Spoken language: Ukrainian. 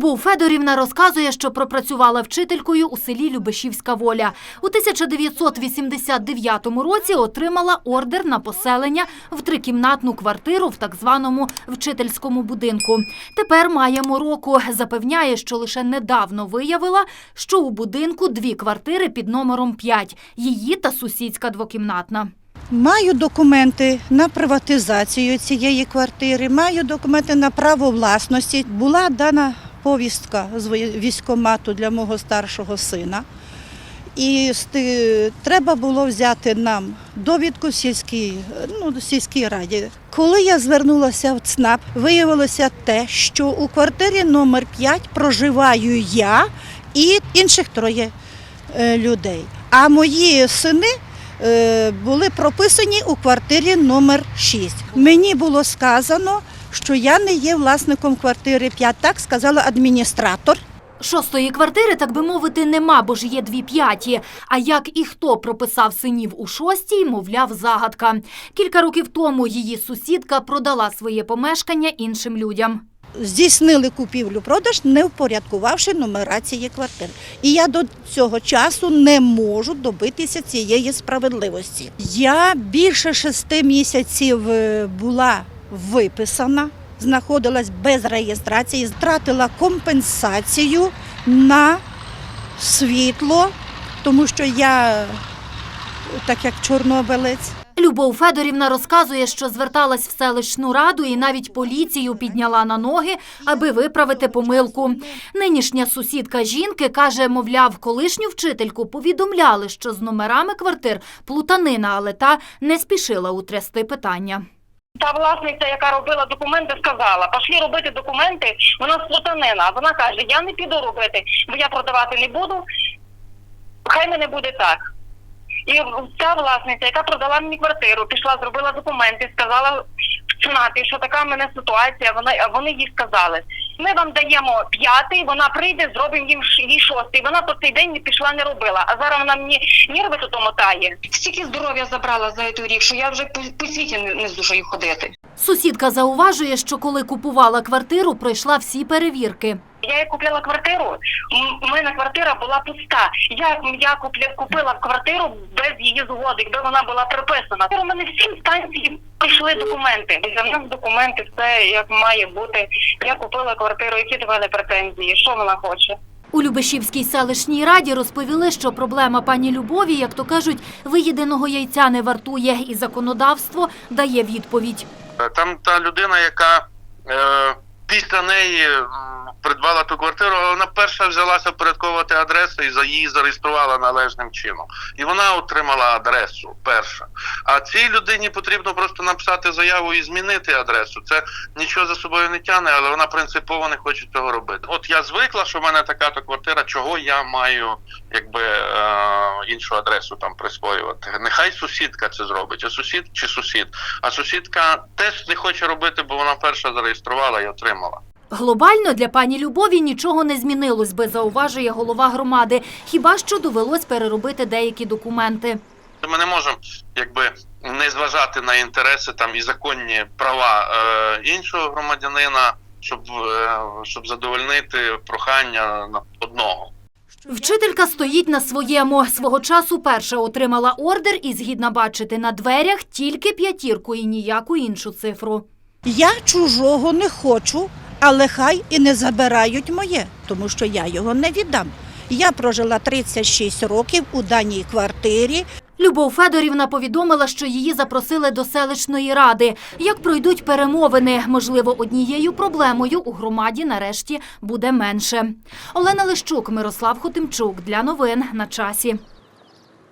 Любов Федорівна розказує, що пропрацювала вчителькою у селі Любешівська воля. У 1989 році отримала ордер на поселення в трикімнатну квартиру в так званому вчительському будинку. Тепер має мороку. Запевняє, що лише недавно виявила, що у будинку дві квартири під номером 5 – її та сусідська двокімнатна. Маю документи на приватизацію цієї квартири, маю документи на право власності. Була дана повістка з військкомату для мого старшого сина. І треба було взяти нам довідку в сільській, ну, в сільській раді. Коли я звернулася в ЦНАП, виявилося те, що у квартирі номер 5 проживаю я і інших троє е, людей. А мої сини е, були прописані у квартирі номер 6. Мені було сказано, що я не є власником квартири 5, так сказала адміністратор. Шостої квартири, так би мовити, нема, бо ж є дві п'яті. А як і хто прописав синів у шостій, мовляв, загадка. Кілька років тому її сусідка продала своє помешкання іншим людям. Здійснили купівлю-продаж, не впорядкувавши нумерації квартир. І я до цього часу не можу добитися цієї справедливості. Я більше шести місяців е, була виписана, знаходилась без реєстрації, втратила компенсацію на світло, тому що я, так як чорнобилець, Любов Федорівна розказує, що зверталась в селищну раду і навіть поліцію підняла на ноги, аби виправити помилку. Нинішня сусідка жінки каже, мовляв, колишню вчительку повідомляли, що з номерами квартир плутанина, але та не спішила утрясти питання. Та власниця, яка робила документи, сказала, пошли робити документи, вона сплутанена. Вона каже, я не піду робити, бо я продавати не буду, хай мене буде так. І ця власниця, яка продала мені квартиру, пішла, зробила документи, сказала в що така в мене ситуація, вона, вони їй сказали. Ми вам даємо п'ятий, вона прийде, зробимо їм їй шостий. Вона по цей день не пішла, не робила. А зараз вона мені нерви тут мотає. Стільки здоров'я забрала за цей рік, що я вже по, по світі не, не здужаю ходити. Сусідка зауважує, що коли купувала квартиру, пройшла всі перевірки. Я як купила квартиру, у мене квартира була пуста. Я, я купля, купила квартиру без її згоди, якби вона була приписана. У мене всі інстанції прийшли документи. За мною документи, все як має бути. Я купила квартиру, які до мене претензії, що вона хоче. У Любешівській селищній раді розповіли, що проблема пані Любові, як то кажуть, виїденого яйця не вартує, і законодавство дає відповідь. Е, Там та людина, яка е, після неї придбала ту квартиру, але вона перша взялася впорядковувати адресу і за її зареєструвала належним чином. І вона отримала адресу перша. А цій людині потрібно просто написати заяву і змінити адресу. Це нічого за собою не тягне, але вона принципово не хоче цього робити. От я звикла, що в мене така то квартира, чого я маю якби е, іншу адресу там присвоювати. Нехай сусідка це зробить, а сусід чи сусід. А сусідка теж не хоче робити, бо вона перша зареєструвала і отримала. Глобально для пані Любові нічого не змінилось би, зауважує голова громади. Хіба що довелось переробити деякі документи. Ми не можемо якби не зважати на інтереси там і законні права е, іншого громадянина, щоб, е, щоб задовольнити прохання на одного. Вчителька стоїть на своєму. Свого часу перша отримала ордер і згідна бачити на дверях тільки п'ятірку і ніяку іншу цифру. Я чужого не хочу, але хай і не забирають моє, тому що я його не віддам. Я прожила 36 років у даній квартирі. Любов Федорівна повідомила, що її запросили до селищної ради. Як пройдуть перемовини, можливо, однією проблемою у громаді нарешті буде менше. Олена Лищук, Мирослав Хотимчук для новин на часі.